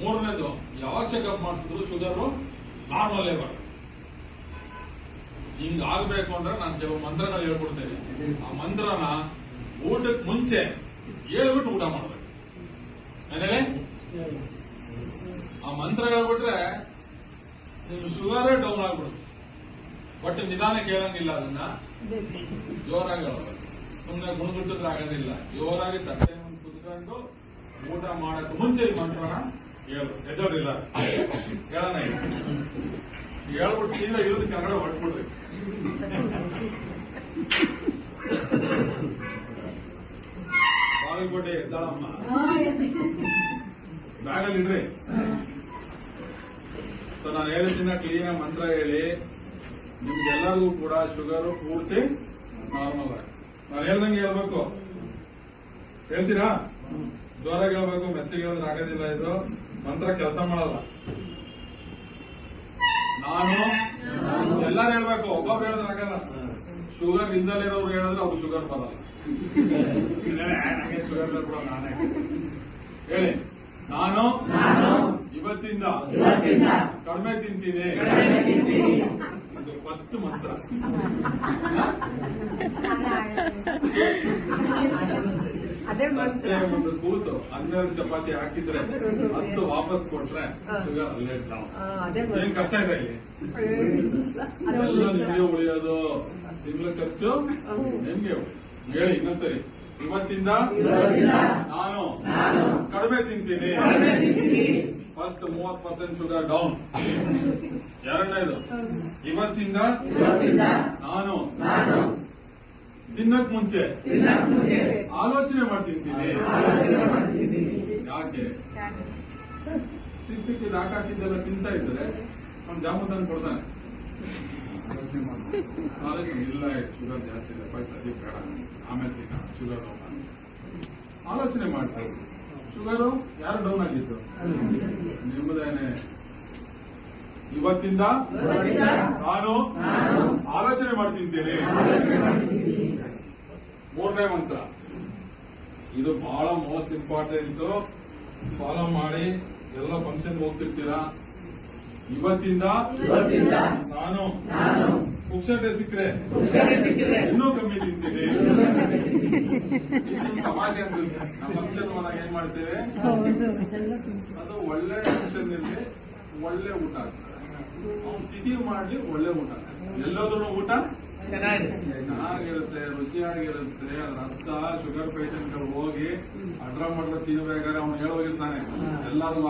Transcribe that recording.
ಮೂರನೇದು, ಯಾವಾಗ ಚೆಕಪ್ ಮಾಡಿಸಿದ್ರು ಶುಗರು ಲೆವೆಲ್ ಹಿಂಗ್ ಆಗ್ಬೇಕು ಅಂದ್ರೆ ನಾನು ಕೆಲವು ಮಂತ್ರಗಳು ಹೇಳ್ಕೊಡ್ತೇನೆ. ಆ ಮಂತ್ರನ ಊಟಕ್ಕೆ ಮುಂಚೆ ಹೇಳ್ಬಿಟ್ಟು ಊಟ ಮಾಡ್ಬೇಕು. ಏನೇಳಿ ಆ ಮಂತ್ರ ಹೇಳ್ಬಿಟ್ರೆ ನಿಮ್ ಶುಗರೇ ಡೌನ್ ಆಗ್ಬಿಡುತ್ತೆ. ಬಟ್ ನಿಧಾನ ಕೇಳಂಗಿಲ್ಲ ಅದನ್ನ. ಜೋರಾಗಿ ಹೇಳ್ಬೇಕು. ಸುಮ್ಮನೆ ಗುಣಗುಟ್ಟಿದ್ರೆ ಆಗೋದಿಲ್ಲ. ಜೋರಾಗಿ ತಟ್ಟೆ ಕುತ್ಕೊಂಡು ಊಟ ಮಾಡಕ್ ಮುಂಚೆ ಈ ಮಂತ್ರನ ಹೇಳು. ಎದೋರಿಲ್ಲ ಹೇಳೋಣ. ಹೇಳ್ಬಿಟ್ಟು ಸೀದಾ ಇಳಿದು ಕೆಳಗಡೆ ಹೊಟ್ಬಿಡ್ರಿ ಬಾಗಲಕೋಟೆ, ಎದ್ದಾಳಮ್ಮ. ಬ್ಯಾಗಲ್ಲಿ ಇಡ್ರಿ. ಸೊ ನಾನು ಹೇಳಿದ್ದನ್ನ ಕ್ಲೀನ್ ಮಂತ್ರ ಹೇಳಿ, ನಿಮ್ಗೆಲ್ಲರಿಗೂ ಕೂಡ ಶುಗರು ಪೂರ್ತಿ ನಾರ್ಮಲ್ ನಾನು ಹೇಳ್ದಂಗೆ ಹೇಳ್ಬೇಕು. ಹೇಳ್ತೀರಾ? ಜ್ವರ ಹೇಳ್ಬೇಕು, ಮೆತ್ತಗೆ ಹೇಳಿದ್ರೆ ಆಗೋದಿಲ್ಲ ಇದು. ಮಂತ್ರ ಕೆಲಸ ಮಾಡಲ್ಲ. ನಾನು? ಎಲ್ಲಾರು ಹೇಳ್ಬೇಕು ಒಬ್ಬೊಬ್ರು ಹೇಳಿದ್ರೆ ಆಗಲ್ಲ. ಶುಗರ್ ಇಲ್ದಲೇ ಇರೋರು ಹೇಳಿದ್ರೆ ಅವ್ರು ಶುಗರ್ ಬರಲ್ಲ. ಶುಗರ್ ಕೂಡ ನಾನೇ. ಹೇಳಿ. ನಾನು? ಇವತ್ತಿಂದ? ಕಡಿಮೆ ತಿಂತೀನಿ. ಇದು ಫಸ್ಟ್ ಮಂತ್ರ. ಮತ್ತೆ ಒಂದು ಕೂತು ಹನ್ನೆರಡು ಚಪಾತಿ ಹಾಕಿದ್ರೆ ಹತ್ತು ವಾಪಸ್ ಕೊಟ್ರೆ ಶುಗರ್ ಲೇಟ್ ಅದೇ ಏನ್ ಖರ್ಚ ಇದೆ ಇಲ್ಲಿ? ಎಲ್ಲ ನಿಮಗೆ ಉಳಿಯೋದು ತಿಂಗಳ ಖರ್ಚು? ನಿಮ್ಗೆ ಹೇಳಿ ಇನ್ನೊಂದ್ಸರಿ. ಇವತ್ತಿಂದ ನಾನು ಕಡಿಮೆ ತಿಂತೀನಿ. ಫಸ್ಟ್ ಮೂವತ್ ಪರ್ಸೆಂಟ್ ಶುಗರ್ ಡೌನ್ ಎರಡನೇದು. ಇವತ್ತಿಂದ ನಾನು ತಿನ್ನಕ್ ಮುಂಚೆ. ಆಲೋಚನೆ ಮಾಡಿ ತಿಂತೀನಿ ಯಾಕೆ? ಸಿಕ್ ಸಿಕ್ಕಿದ್ ಹಾಕಾಕಿದ್ದೆಲ್ಲ ತಿಂತಾ ಇದ್ರೆ ಅವ್ನು ಜಾಮೂನ್ ತಂದು ಕೊಡ್ತಾನೆ. ಆಲೋಚನೆ ಇಲ್ಲ ಶುಗರ್ ಜಾಸ್ತಿ ಇದೆ ಪೈಸಾ ಬೇಡ ಆಮೇಲೆ ತಿನ್ನ. ಶುಗರ್ ಆಲೋಚನೆ ಆಲೋಚನೆ ಇದ್ರು ಶುಗರು ಯಾರು ಡೌನ್ ಆಗಿತ್ತು ನಿಮ್ಮದೇನೆ. ಇವತ್ತಿಂದ? ನಾನು. ಆಲೋಚನೆ ಮಾಡಿ ತಿಂತೇನೆ ಮೂರನೇ ಮಂತ್ರ. ಇದು ಬಹಳ ಮೋಸ್ಟ್ ಇಂಪಾರ್ಟೆಂಟ್ ಫಾಲೋ ಮಾಡಿ ಎಲ್ಲ ಫಂಕ್ಷನ್ ಹೋಗ್ತಿರ್ತೀರಾ? ಇವತ್ತಿಂದ ನಾನು ಪುಕ್ಷಟೆ ಸಿಕ್ಕರೆ ಇನ್ನೂ ಕಮ್ಮಿ ತಿಂತೀನಿ. ತಮಾಷೆ ಅನ್ಸುತ್ತೆ ನಮ್ಮ ಫಂಕ್ಷನ್ ಹೋದಾಗ ಏನ್ ಮಾಡ್ತೇವೆ? ಅದು ಒಳ್ಳೆ ಫಂಕ್ಷನ್ ಇರಲಿ ಒಳ್ಳೆ ಊಟ ಆಗ್ತದೆ. ಅವ್ನು ತಿಥಿ ಮಾಡ್ಲಿ ಒಳ್ಳೆ ಊಟ. ಎಲ್ಲೋದ್ರೂ ಊಟ? ಚೆನ್ನಾಗಿರುತ್ತೆ. ರುಚಿಯಾಗಿರುತ್ತೆ ರಕ್ತ ಶುಗರ್ ಪೇಷಂಟ್ಗಳು ಹೋಗಿ ಅಡ್ರ ಮಡ್ರ ತಿನ್ಬೇಕಾದ್ರೆ ಅವ್ನು ಹೇಳೋಗಿರ್ತಾನೆ. ಎಲ್ಲರೂ